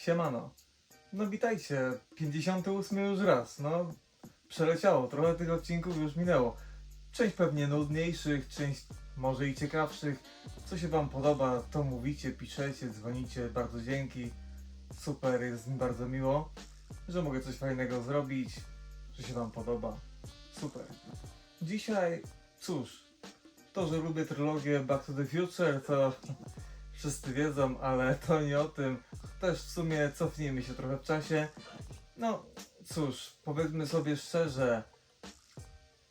Siemano. No witajcie, 58 już raz, no przeleciało, trochę tych odcinków już minęło. Część pewnie nudniejszych, część może i ciekawszych. Co się wam podoba, to mówicie, piszecie, dzwonicie, bardzo dzięki. Super, jest mi bardzo miło, że mogę coś fajnego zrobić, że się wam podoba. Super. Dzisiaj, cóż, to, że lubię trylogię Back to the Future, to wszyscy wiedzą, ale to nie o tym. Też w sumie cofnijmy się trochę w czasie. No cóż, powiedzmy sobie szczerze,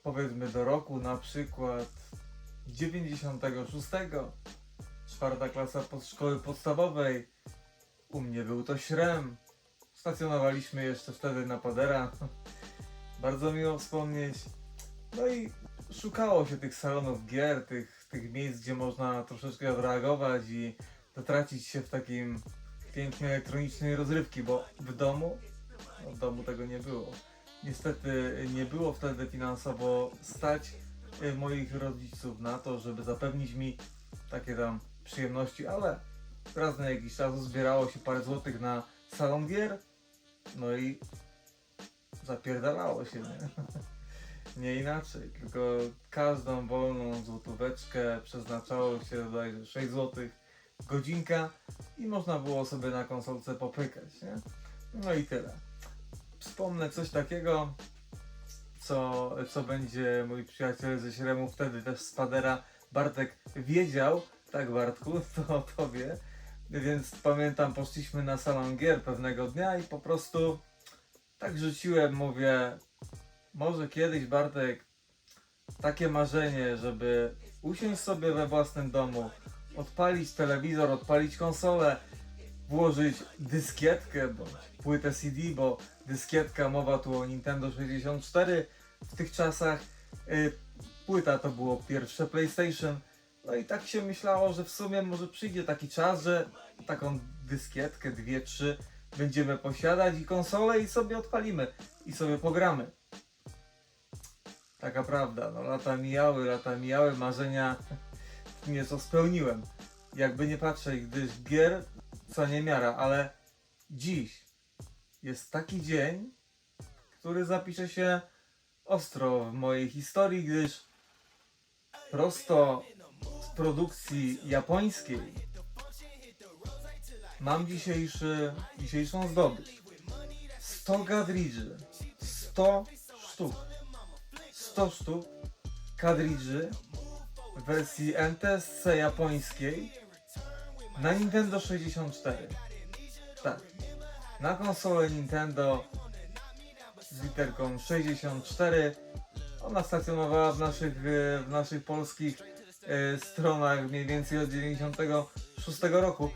powiedzmy do roku na przykład 96, czwarta klasa pod szkoły podstawowej. U mnie był to śrem. Stacjonowaliśmy jeszcze wtedy na Padera. Bardzo miło wspomnieć. No i szukało się tych salonów gier, tych, tych miejsc, gdzie można troszeczkę odreagować i zatracić się w takim pięknie elektronicznej rozrywki, bo w domu, no w domu tego nie było. Niestety nie było wtedy finansowo stać y, moich rodziców na to, żeby zapewnić mi takie tam przyjemności, ale raz na jakiś czas zbierało się parę złotych na salon gier, no i zapierdalało się, nie? Nie inaczej, tylko każdą wolną złotóweczkę przeznaczało się bodajże 6 złotych godzinka i można było sobie na konsolce popykać, nie? No i tyle. Wspomnę coś takiego, co, co będzie mój przyjaciel ze Śremu, wtedy też z Padera, Bartek wiedział, tak Bartku, to tobie, więc pamiętam, poszliśmy na salon gier pewnego dnia i po prostu tak rzuciłem, mówię, może kiedyś Bartek, takie marzenie, żeby usiąść sobie we własnym domu, odpalić telewizor, odpalić konsolę, włożyć dyskietkę bądź płytę CD, bo dyskietka, mowa tu o Nintendo 64 w tych czasach, y, płyta to było pierwsze PlayStation, no i tak się myślało, że w sumie może przyjdzie taki czas, że taką dyskietkę, dwie, trzy będziemy posiadać i konsolę i sobie odpalimy i sobie pogramy. Taka prawda, no lata mijały, lata mijały, marzenia nieco spełniłem. Jakby nie patrzeć, gdyż gier co nie miara, ale dziś jest taki dzień, który zapisze się ostro w mojej historii, gdyż prosto z produkcji japońskiej mam dzisiejszy, dzisiejszą zdobycz. 100 gadridży, 100 sztuk. 100 sztuk kadridży w wersji NTSC japońskiej na Nintendo 64. Tak. Na konsolę Nintendo z literką 64. Ona stacjonowała w naszych, e, w naszych polskich e, stronach mniej więcej od 96 roku.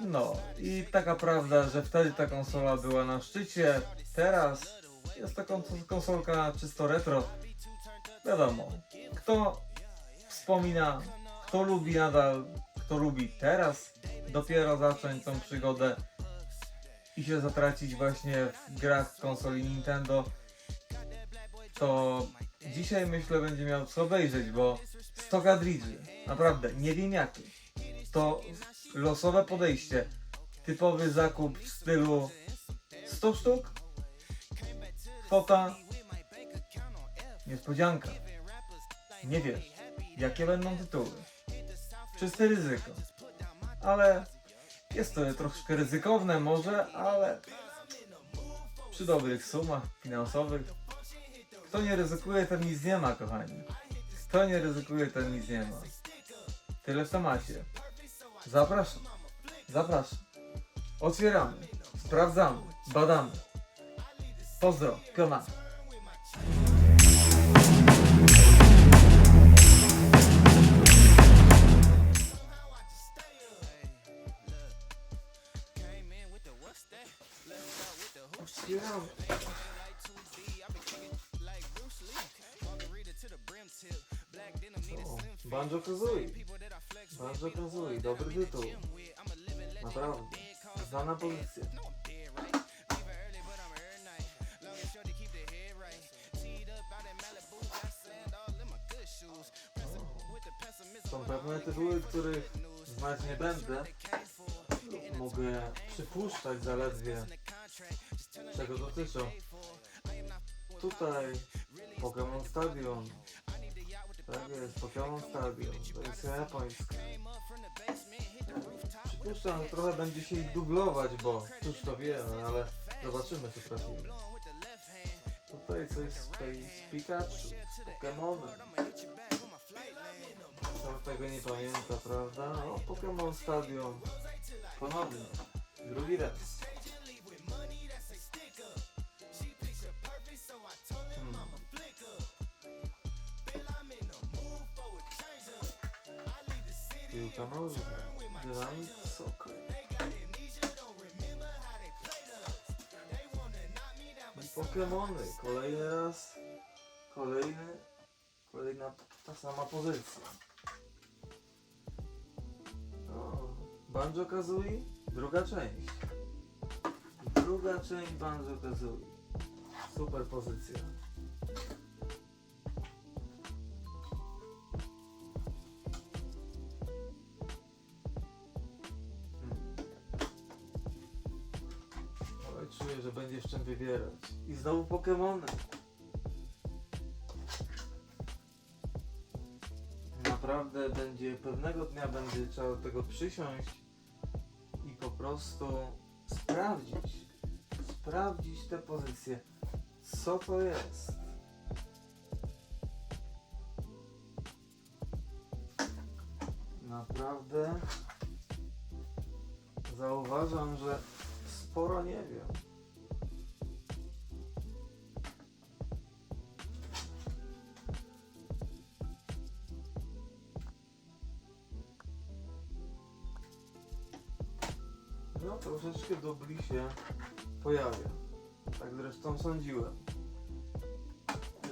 No i taka prawda, że wtedy ta konsola była na szczycie, teraz jest to kons- konsolka czysto retro. Wiadomo, kto wspomina, kto lubi nadal, kto lubi teraz dopiero zacząć tą przygodę i się zatracić właśnie w grach konsoli Nintendo, to dzisiaj myślę będzie miał co obejrzeć, bo 100 gadridży, naprawdę, nie wiem jakie. To losowe podejście, typowy zakup w stylu 100 sztuk, kwota, niespodzianka. Nie wiesz, jakie będą tytuły. Czyste ryzyko. Ale jest to troszkę ryzykowne może, ale przy dobrych sumach finansowych. Kto nie ryzykuje, ten nic nie ma, kochani. Kto nie ryzykuje, ten nic nie ma. Tyle w temacie. Zapraszam. Zapraszam. Otwieramy. Sprawdzamy. Badamy. Pozdro. Piona. Znana pozycja. Są pewne tytuły, których znać nie będę. mogę przypuszczać zaledwie, czego dotyczą. Tutaj Pokémon Stadion. Tak jest, Pokémon Stadion. Wersja japońska. Przypuszczam, że trochę będzie się ich dublować, bo cóż to wie, no ale zobaczymy czy trafimy. Tutaj coś z, z Pikachu, z Pokemonem. Kto tego nie pamięta, prawda? No, Pokémon Stadion. Ponownie. Drugi raz. Hmm. Piłka nożna. Dynamit soccer. I Pokemony. Kolejny raz. Kolejny. Kolejna ta sama pozycja. O, Banjo Kazooie, druga część. Druga część Banjo Kazooie. Super pozycja. Że będzie w czym wybierać. I znowu Pokemony. Naprawdę będzie, pewnego dnia będzie trzeba do tego przysiąść i po prostu sprawdzić, sprawdzić te pozycje. Co to jest? Naprawdę zauważam, że sporo nie wiem. Się pojawia. Tak zresztą sądziłem,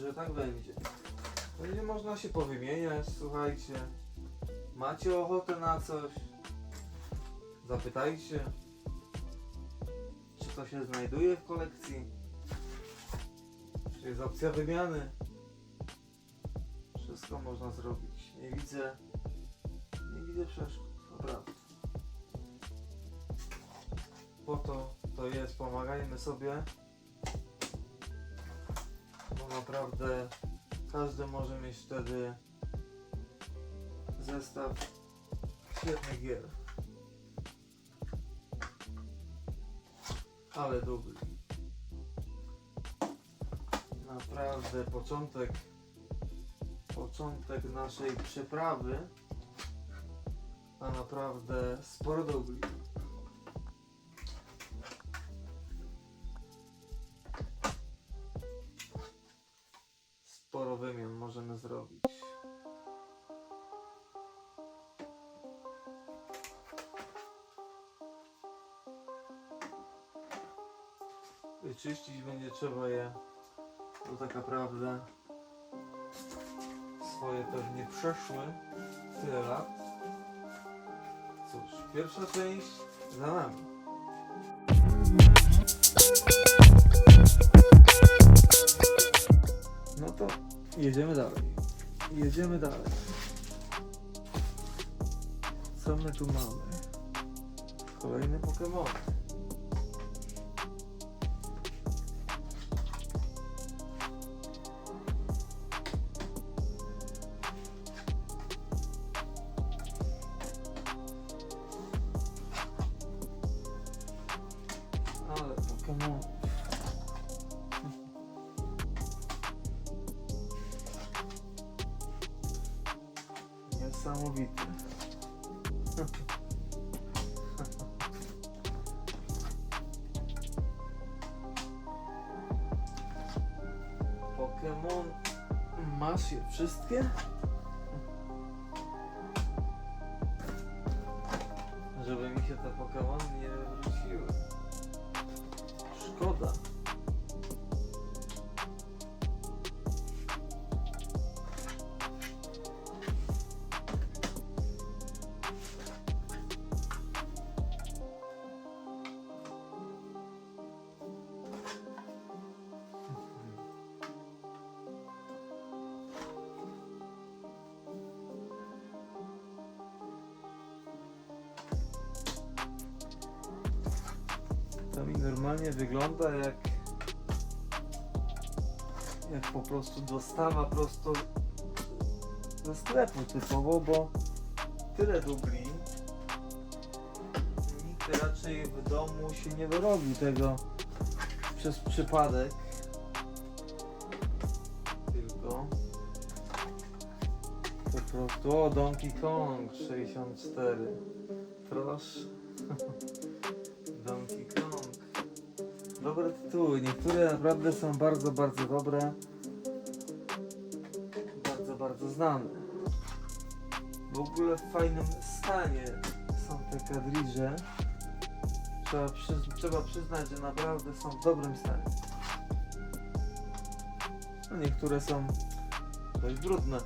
że tak będzie. Będzie można się powymieniać, słuchajcie. Macie ochotę na coś? Zapytajcie, czy to się znajduje w kolekcji. Czy jest opcja wymiany. Wszystko można zrobić. Nie widzę, nie widzę przeszkód, naprawdę po to to jest, pomagajmy sobie. Bo naprawdę każdy może mieć wtedy zestaw świetnych gier. Ale dubli. Naprawdę początek początek naszej przeprawy a naprawdę sporo dubli. Zrobić. Wyczyścić będzie trzeba je, bo tak naprawdę swoje pewnie przeszły tyle lat. Cóż, pierwsza część za nami. No to jedziemy dalej. Jedziemy dalej. Co my tu mamy? Kolejny Pokémon. Niesamowite. Pokémon. Masz je wszystkie? Żeby mi się te Pokémon nie wróciły. Szkoda. Normalnie wygląda jak jak po prostu dostawa prosto ze sklepu typowo, bo tyle dubli. Nikt raczej w domu się nie dorobi tego przez przypadek. Tylko po prostu o Donkey Kong 64 proszę dobre tytuły, niektóre naprawdę są bardzo, bardzo dobre. Bardzo, bardzo znane. W ogóle w fajnym stanie są te kadridże. Trzeba, przyz- trzeba przyznać, że naprawdę są w dobrym stanie. No niektóre są dość brudne.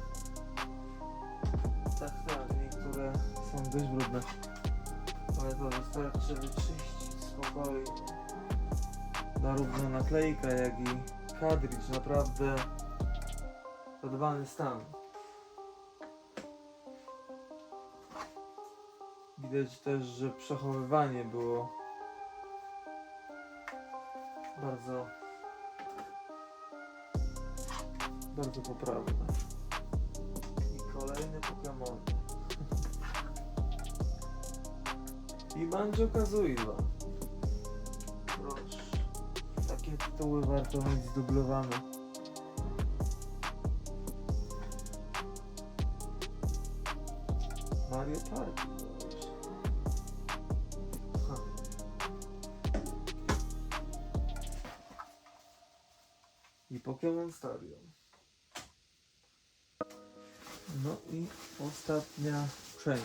Tak, tak, niektóre są dość brudne. Ale to wystarczy wyczyścić spokojnie. Zarówno naklejka, jak i kadridż, naprawdę zadbany stan. Widać też, że przechowywanie było bardzo bardzo poprawne. I kolejny Pokémon. I Banjo Kazooie. Tytuły warto mieć zdublowane. Mario Party. I Pokémon Stadium. No i ostatnia część.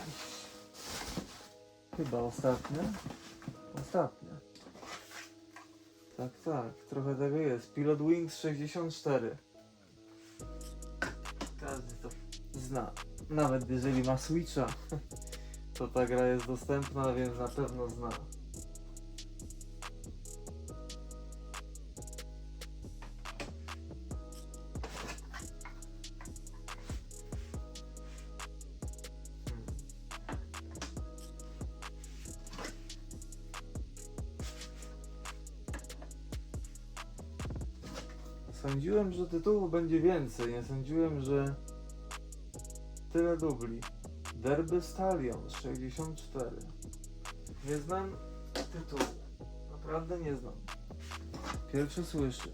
Chyba ostatnia. Ostatnia. Tak, tak, trochę tego jest. Pilot Wings 64. Każdy to zna. Nawet jeżeli ma Switcha, to ta gra jest dostępna, więc na pewno zna. Sądziłem, że tytułów będzie więcej. Nie sądziłem, że tyle dubli. Derby Stallion 64. Nie znam tytułu. Naprawdę nie znam. Pierwszy słyszę.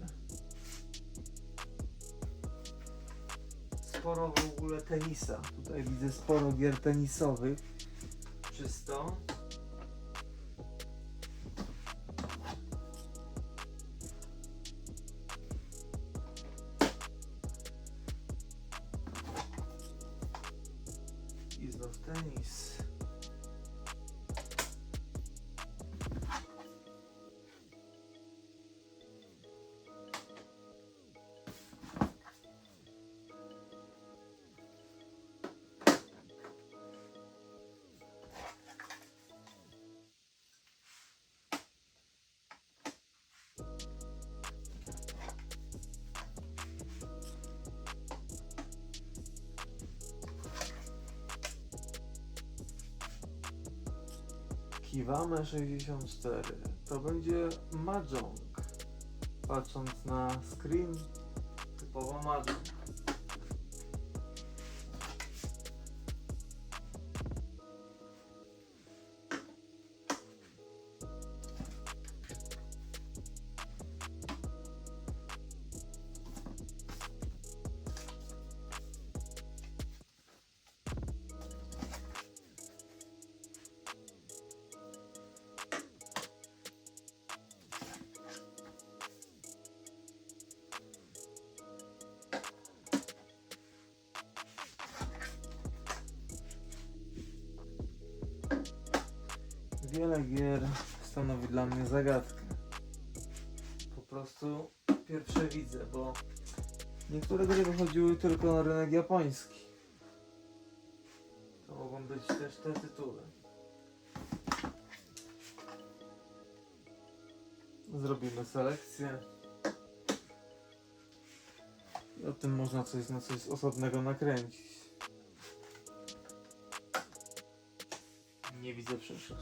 Sporo w ogóle tenisa. Tutaj widzę sporo gier tenisowych. Czysto. Kiwame64 to będzie Mahjong. Patrząc na screen, typowo Mahjong. Wiele gier stanowi dla mnie zagadkę. Po prostu pierwsze widzę, bo niektóre gry wychodziły tylko na rynek japoński. To mogą być też te tytuły. Zrobimy selekcję. I o tym można coś na coś osobnego nakręcić. nie widzę przeszkód.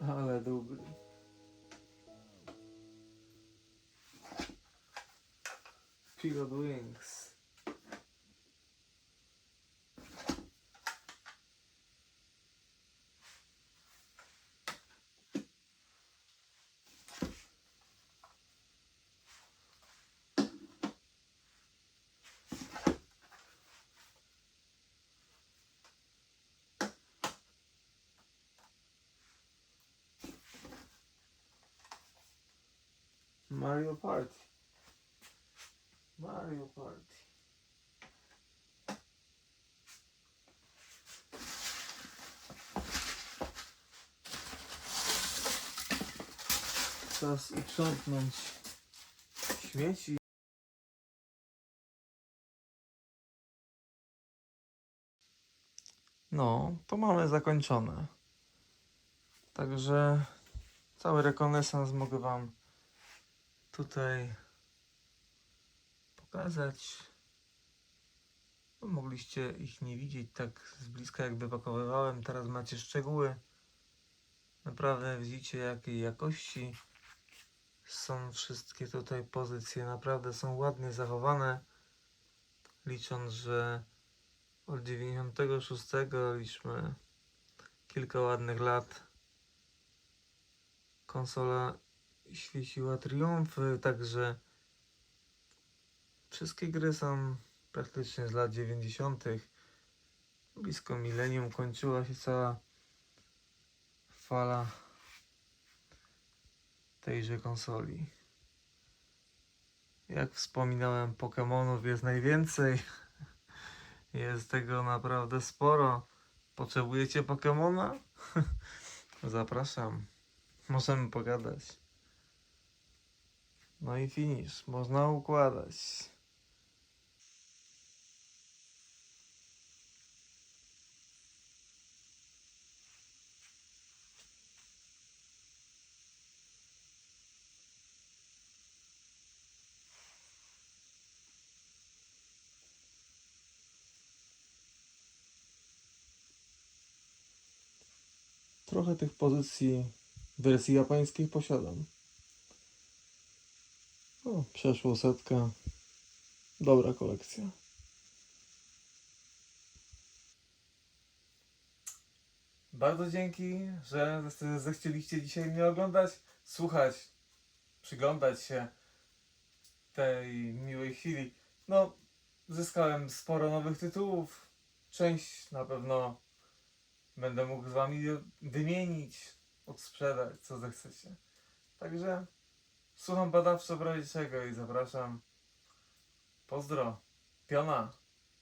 Ale dobry. Pilot Wings. Mario Party. Party. Czas uprzątnąć śmieci. No, to mamy zakończone. Także cały rekonesans mogę Wam tutaj pokazać. No, mogliście ich nie widzieć tak z bliska, jak wypakowywałem. Teraz macie szczegóły. Naprawdę widzicie, jakiej jakości są wszystkie tutaj pozycje. Naprawdę są ładnie zachowane. Licząc, że od 96 liczmy kilka ładnych lat. Konsola świeciła triumfy, także wszystkie gry są praktycznie z lat 90. Blisko milenium kończyła się cała fala tejże konsoli. Jak wspominałem, Pokémonów jest najwięcej. Jest tego naprawdę sporo. Potrzebujecie Pokémona? Zapraszam. Możemy pogadać. No i finish. Można układać. Trochę tych pozycji wersji japońskiej posiadam. O, przeszło setka. Dobra kolekcja. Bardzo dzięki, że zechcieliście dzisiaj mnie oglądać, słuchać, przyglądać się tej miłej chwili. No, zyskałem sporo nowych tytułów. Część na pewno będę mógł z wami wymienić, odsprzedać, co zechcecie. Także słucham badawczo w razie czego i zapraszam. Pozdro. Piona.